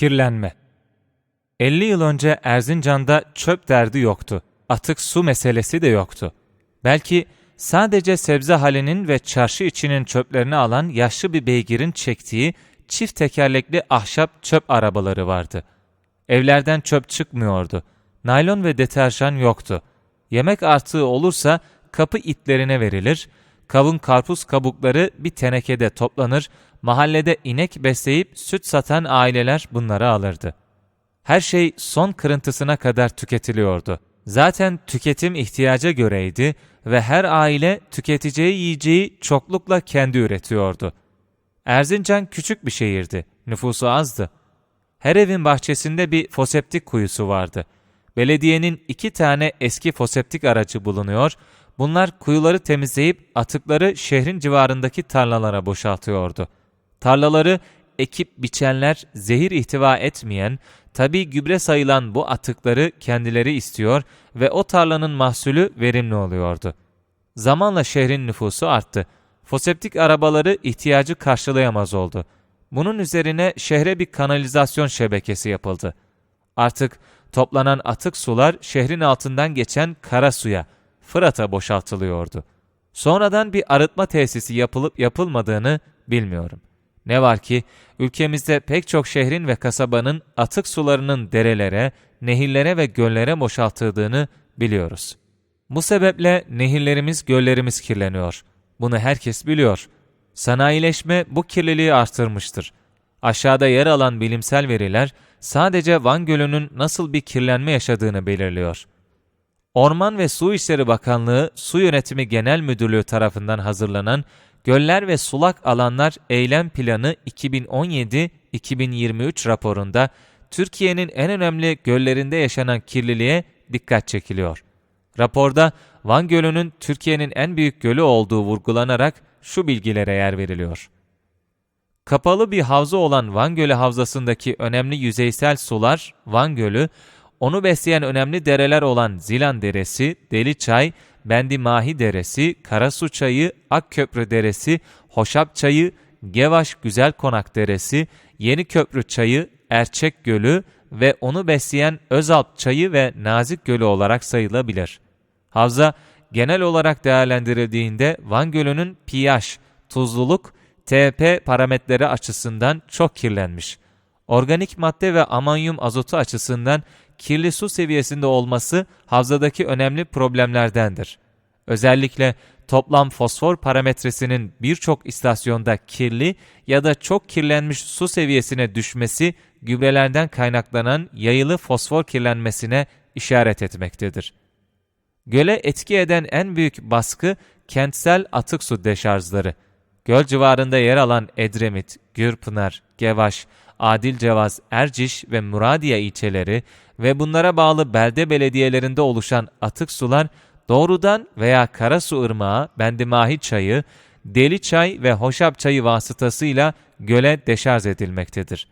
Kirlenme 50 yıl önce Erzincan'da çöp derdi yoktu. Atık su meselesi de yoktu. Belki sadece sebze halinin ve çarşı içinin çöplerini alan yaşlı bir beygirin çektiği çift tekerlekli ahşap çöp arabaları vardı. Evlerden çöp çıkmıyordu. Naylon ve deterjan yoktu. Yemek artığı olursa kapı itlerine verilir, kavun karpuz kabukları bir tenekede toplanır, mahallede inek besleyip süt satan aileler bunları alırdı. Her şey son kırıntısına kadar tüketiliyordu. Zaten tüketim ihtiyaca göreydi ve her aile tüketeceği yiyeceği çoklukla kendi üretiyordu. Erzincan küçük bir şehirdi, nüfusu azdı. Her evin bahçesinde bir foseptik kuyusu vardı. Belediyenin iki tane eski foseptik aracı bulunuyor, bunlar kuyuları temizleyip atıkları şehrin civarındaki tarlalara boşaltıyordu. Tarlaları ekip biçenler zehir ihtiva etmeyen, tabi gübre sayılan bu atıkları kendileri istiyor ve o tarlanın mahsulü verimli oluyordu. Zamanla şehrin nüfusu arttı. Foseptik arabaları ihtiyacı karşılayamaz oldu. Bunun üzerine şehre bir kanalizasyon şebekesi yapıldı. Artık toplanan atık sular şehrin altından geçen kara suya, Fırat'a boşaltılıyordu. Sonradan bir arıtma tesisi yapılıp yapılmadığını bilmiyorum. Ne var ki ülkemizde pek çok şehrin ve kasabanın atık sularının derelere, nehirlere ve göllere boşaltıldığını biliyoruz. Bu sebeple nehirlerimiz, göllerimiz kirleniyor. Bunu herkes biliyor. Sanayileşme bu kirliliği artırmıştır. Aşağıda yer alan bilimsel veriler sadece Van Gölü'nün nasıl bir kirlenme yaşadığını belirliyor. Orman ve Su İşleri Bakanlığı Su Yönetimi Genel Müdürlüğü tarafından hazırlanan Göller ve Sulak Alanlar Eylem Planı 2017-2023 raporunda Türkiye'nin en önemli göllerinde yaşanan kirliliğe dikkat çekiliyor. Raporda Van Gölü'nün Türkiye'nin en büyük gölü olduğu vurgulanarak şu bilgilere yer veriliyor. Kapalı bir havza olan Van Gölü havzasındaki önemli yüzeysel sular Van Gölü, onu besleyen önemli dereler olan Zilan Deresi, Deli Çay, Bendi Mahi Deresi, Karasu Çayı, Akköprü Deresi, Hoşap Çayı, Gevaş Güzel Konak Deresi, Yeni Köprü Çayı, Erçek Gölü ve onu besleyen Özalp Çayı ve Nazik Gölü olarak sayılabilir. Havza genel olarak değerlendirildiğinde Van Gölü'nün pH, tuzluluk, TP parametreleri açısından çok kirlenmiş. Organik madde ve amonyum azotu açısından kirli su seviyesinde olması havzadaki önemli problemlerdendir. Özellikle toplam fosfor parametresinin birçok istasyonda kirli ya da çok kirlenmiş su seviyesine düşmesi gübrelerden kaynaklanan yayılı fosfor kirlenmesine işaret etmektedir. Göle etki eden en büyük baskı kentsel atık su deşarjları. Göl civarında yer alan Edremit, Gürpınar, Gevaş, Adilcevaz, Erciş ve Muradiye ilçeleri ve bunlara bağlı belde belediyelerinde oluşan atık sular doğrudan veya Karasu Irmağı, Bendimahi Çayı, Deli Çay ve Hoşap Çayı vasıtasıyla göle deşarj edilmektedir.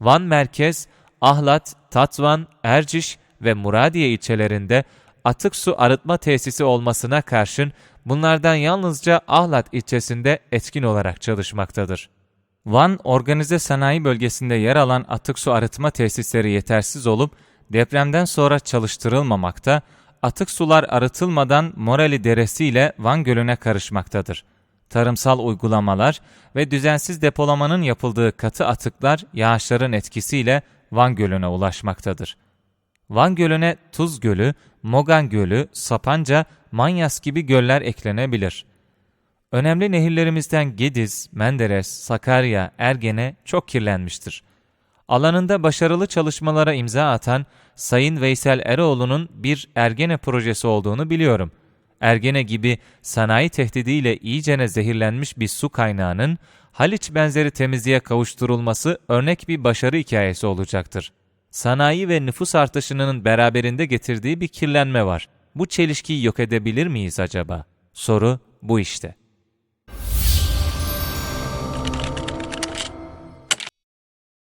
Van Merkez, Ahlat, Tatvan, Erciş ve Muradiye ilçelerinde atık su arıtma tesisi olmasına karşın bunlardan yalnızca Ahlat ilçesinde etkin olarak çalışmaktadır. Van Organize Sanayi Bölgesi'nde yer alan atık su arıtma tesisleri yetersiz olup depremden sonra çalıştırılmamakta, atık sular arıtılmadan Morali Deresi ile Van Gölü'ne karışmaktadır. Tarımsal uygulamalar ve düzensiz depolamanın yapıldığı katı atıklar yağışların etkisiyle Van Gölü'ne ulaşmaktadır. Van Gölü'ne Tuz Gölü, Mogan Gölü, Sapanca, Manyas gibi göller eklenebilir. Önemli nehirlerimizden Gediz, Menderes, Sakarya, Ergene çok kirlenmiştir. Alanında başarılı çalışmalara imza atan Sayın Veysel Eroğlu'nun bir Ergene projesi olduğunu biliyorum. Ergene gibi sanayi tehdidiyle iyicene zehirlenmiş bir su kaynağının Haliç benzeri temizliğe kavuşturulması örnek bir başarı hikayesi olacaktır. Sanayi ve nüfus artışının beraberinde getirdiği bir kirlenme var. Bu çelişkiyi yok edebilir miyiz acaba? Soru bu işte.